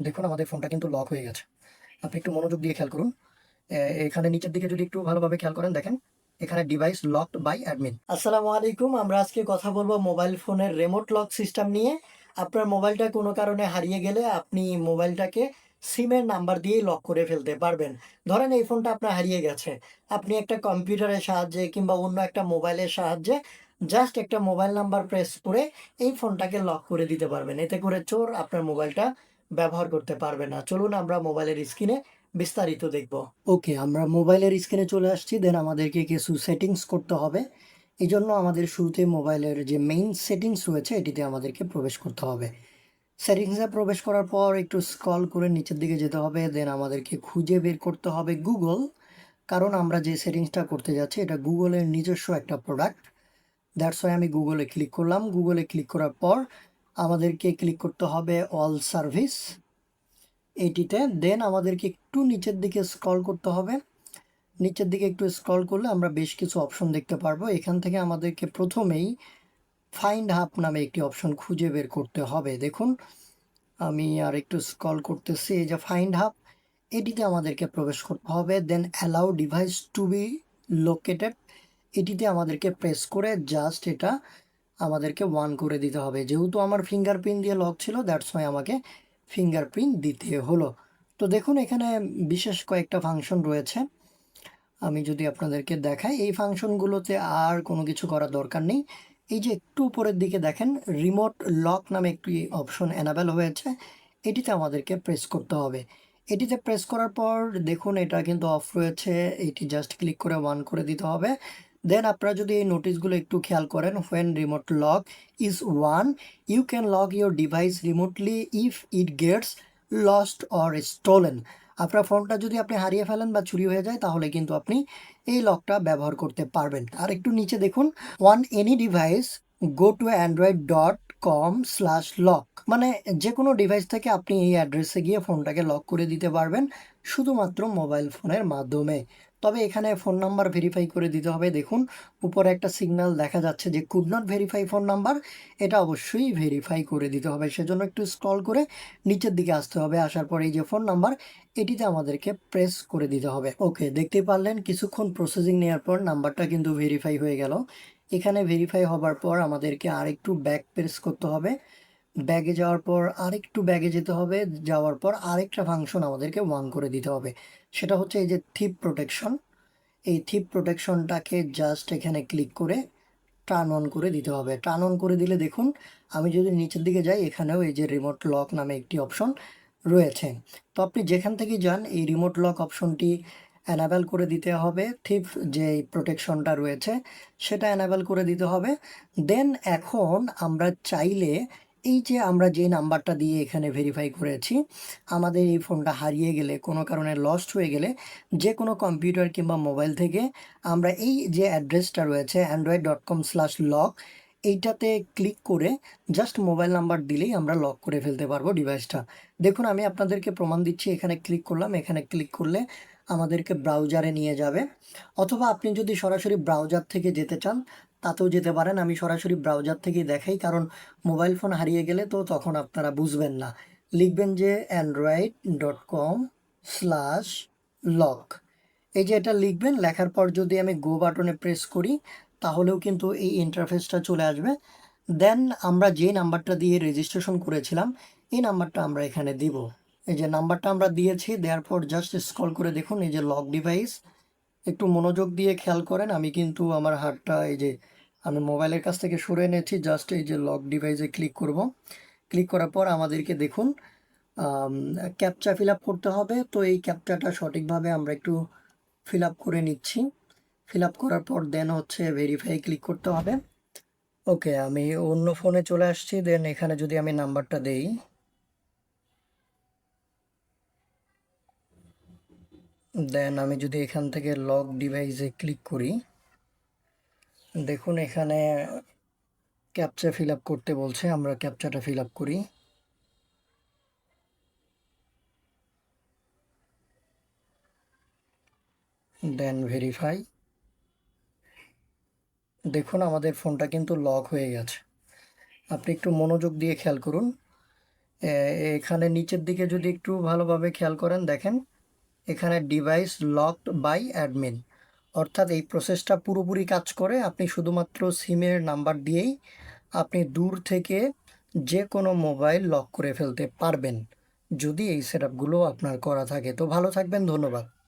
দেখুন, আমাদের ফোনটা কিন্তু লক হয়ে গেছে। আপনি একটু মনোযোগ দিয়ে খেয়াল করুন। এখানে নিচের দিকে যদি একটু ভালোভাবে খেয়াল করেন, দেখেন, এখানে ডিভাইস লকড বাই অ্যাডমিন আসসালামু আলাইকুম, আমরা আজকে কথা বলব মোবাইল ফোনের রিমোট লক সিস্টেম নিয়ে। আপনার মোবাইলটা কোনো কারণে হারিয়ে গেলে আপনি মোবাইলটাকে সিমের নাম্বার দিয়েই লক করে ফেলতে পারবেন। ধরেন, এই ফোনটা আপনার হারিয়ে গেছে। আপনি একটা কম্পিউটারের সাহায্যে কিংবা অন্য একটা মোবাইলের সাহায্যে জাস্ট একটা মোবাইল নাম্বার প্রেস করে এই ফোনটাকে লক করে দিতে পারবেন। এতে করে চোর আপনার মোবাইলটা ব্যবহার করতে পারবে না। চলুন আমরা মোবাইলের স্ক্রিনে বিস্তারিত দেখব। ওকে, আমরা মোবাইলের স্ক্রিনে চলে আসছি। দেন আমাদেরকে কিছু সেটিংস করতে হবে। এই জন্য আমাদের শুরুতে মোবাইলের যে মেইন সেটিংস রয়েছে, এটিতে আমাদেরকে প্রবেশ করতে হবে। সেটিংসে প্রবেশ করার পর একটু স্ক্রল করে নিচের দিকে যেতে হবে। দেন আমাদেরকে খুঁজে বের করতে হবে গুগল কারণ আমরা যে সেটিংসটা করতে যাচ্ছি, এটা গুগলের নিজস্ব একটা প্রোডাক্ট দ্যাটস ওয়াই আমি গুগলে ক্লিক করলাম। গুগলে ক্লিক করার পর আমাদেরকে ক্লিক করতে হবে অল সার্ভিস এইটিতে দেন আমাদেরকে একটু নিচের দিকে স্ক্রল করতে হবে। নিচের দিকে একটু স্ক্রল করলে আমরা বেশ কিছু অপশন দেখতে পারব। এখান থেকে আমাদেরকে প্রথমেই ফাইন্ড হাব নামে একটি অপশন খুঁজে বের করতে হবে। দেখুন, আমি আর একটু স্ক্রল করতেছি, এই যে ফাইন্ড হাব এটিতে আমাদেরকে প্রবেশ করতে হবে। Then allow device to be located এটিতে আমাদেরকে প্রেস করে জাস্ট এটা আমাদেরকে ওয়ান করে দিতে হবে। যেহেতু আমার ফিঙ্গারপ্রিন্ট দিয়ে লক ছিল দ্যাটস ওয়াই আমাকে ফিঙ্গারপ্রিন্ট দিতে হলো। তো দেখুন, এখানে বিশেষ কয়েকটা ফাংশন রয়েছে। আমি যদি আপনাদেরকে দেখাই, এই ফাংশনগুলোতে আর কোনো কিছু করার দরকার নেই। এই যে একটু উপরের দিকে দেখেন রিমোট লক নামে একটি অপশন অ্যানাবেল হয়েছে। এটিতে আমাদেরকে প্রেস করতে হবে। এটিতে প্রেস করার পর দেখুন, এটা কিন্তু অফ রয়েছে। এটি জাস্ট ক্লিক করে ওয়ান করে দিতে হবে। দেন আপনারা যদি এই নোটিশগুলো একটু খেয়াল করেন when remote lock is on you can lock your device remotely if it gets lost or stolen আপনার ফোনটা যদি আপনি হারিয়ে ফেলেন বা চুরি হয়ে যায়, তাহলে কিন্তু আপনি এই লকটা ব্যবহার করতে পারবেন। আর একটু নিচে দেখুন on any device go to Android dot com slash lock মানে যে কোনো ডিভাইস থেকে আপনি এই অ্যাড্রেসে গিয়ে ফোনটাকে লক করে দিতে পারবেন, শুধুমাত্র মোবাইল ফোনের মাধ্যমে। তবে এখানে ফোন নাম্বার ভেরিফাই করে দিতে হবে। দেখুন, উপরে একটা সিগন্যাল দেখা যাচ্ছে যে could not verify phone number এটা অবশ্যই ভেরিফাই করে দিতে হবে। সেজন্য একটু স্ক্রল করে নিচের দিকে আসতে হবে। আসার পরে এই যে ফোন নাম্বার এটিতে আমাদেরকে প্রেস করে দিতে হবে। ওকে দেখতে পারলেন, কিছুক্ষণ প্রসেসিং নেওয়ার পর নাম্বারটা কিন্তু ভেরিফাই হয়ে গেল। এখানে ভেরিফাই হবার পর আমাদেরকে আরেকটু ব্যাক প্রেস করতে হবে। ব্যাগে যাওয়ার পর আরেকটু ব্যাগে যেতে হবে। যাওয়ার পর আরেকটা ফাংশন আমাদেরকে ওয়ান করে দিতে হবে। সেটা হচ্ছে এই যে থিপ প্রোটেকশন। এই থিপ প্রোটেকশনটাকে জাস্ট এখানে ক্লিক করে টার্ন অন করে দিতে হবে। টার্ন অন করে দিলে দেখুন, আমি যদি নিচের দিকে যাই, এখানেও এই যে রিমোট লক নামে একটি অপশন রয়েছে। তো আপনি যেখান থেকে যান, এই রিমোট লক অপশনটি অ্যানাবেল করে দিতে হবে। থিপ যে প্রোটেকশনটা রয়েছে, সেটা অ্যানাবেল করে দিতে হবে। দেন এখন আমরা চাইলে এই যে আমরা যে নাম্বারটা দিয়ে এখানে ভেরিফাই করেছি, আমাদের এই ফোনটা হারিয়ে গেলে, কোনো কারণে লস্ট হয়ে গেলে, যে কোনো কম্পিউটার কিংবা মোবাইল থেকে আমরা এই যে অ্যাড্রেসটা রয়েছে Android dot com slash lock এইটাতে ক্লিক করে জাস্ট মোবাইল নাম্বার দিলেই আমরা লক করে ফেলতে পারব ডিভাইসটা দেখুন, আমি আপনাদেরকে প্রমাণ দিচ্ছি, এখানে ক্লিক করলাম, এখানে ক্লিক করলে আমাদেরকে ব্রাউজারে নিয়ে যাবে। অথবা আপনি যদি সরাসরি ব্রাউজার থেকে যেতে চান তাতেও যেতে পারেন। আমি সরাসরি ব্রাউজার থেকেই দেখাই, কারণ মোবাইল ফোন হারিয়ে গেলে তো তখন আপনারা বুঝবেন না। লিখবেন যে Android dot com slash lock এই যে এটা লিখবেন, লেখার পর যদি আমি গো বাটনে প্রেস করি, তাহলেও কিন্তু এই ইন্টারফেসটা চলে আসবে। দেন আমরা যে নাম্বারটা দিয়ে রেজিস্ট্রেশন করেছিলাম, এই নাম্বারটা আমরা এখানে দিব। এই যে নাম্বারটা আমরা দিয়েছি, দেওয়ার পর জাস্ট স্ক্রল করে দেখুন, এই যে লক ডিভাইস একটু মনোযোগ দিয়ে খেয়াল করেন। আমি কিন্তু আমার হাতটা এই যে আমি মোবাইলের কাছ থেকে সরে এনেছি জাস্ট এই যে লক ডিভাইসে ক্লিক করব। ক্লিক করার পর আমাদেরকে দেখুন ক্যাপচা ফিল আপ করতে হবে। তো এই ক্যাপচাটা সঠিকভাবে আমরা একটু ফিল আপ করে নিচ্ছি। ফিল আপ করার পর দেন হচ্ছে ভেরিফাই ক্লিক করতে হবে। ওকে আমি অন্য ফোনে চলে আসছি। দেন এখানে যদি আমি নাম্বারটা দেই দেন আমি যদি এখান থেকে লক ডিভাইসে ক্লিক করি, দেখুন এখানে ক্যাপচা ফিল আপ করতে বলছে, আমরা ক্যাপচাটা ফিল আপ করি। দেন ভেরিফাই দেখুন আমাদের ফোনটা কিন্তু লক হয়ে গেছে। আপনি একটু মনোযোগ দিয়ে খেয়াল করুন। এখানে নিচের দিকে যদি একটু ভালোভাবে খেয়াল করেন, দেখেন এখানে ডিভাইস লকড বাই অ্যাডমিন অর্থাৎ এই প্রসেসটা পুরোপুরি কাজ করে, আপনি শুধুমাত্র সিমের নাম্বার দিয়েই আপনি দূর থেকে যে কোনো মোবাইল লক করে ফেলতে পারবেন, যদি এই সেটআপগুলো আপনার করা থাকে। তো ভালো থাকবেন, ধন্যবাদ।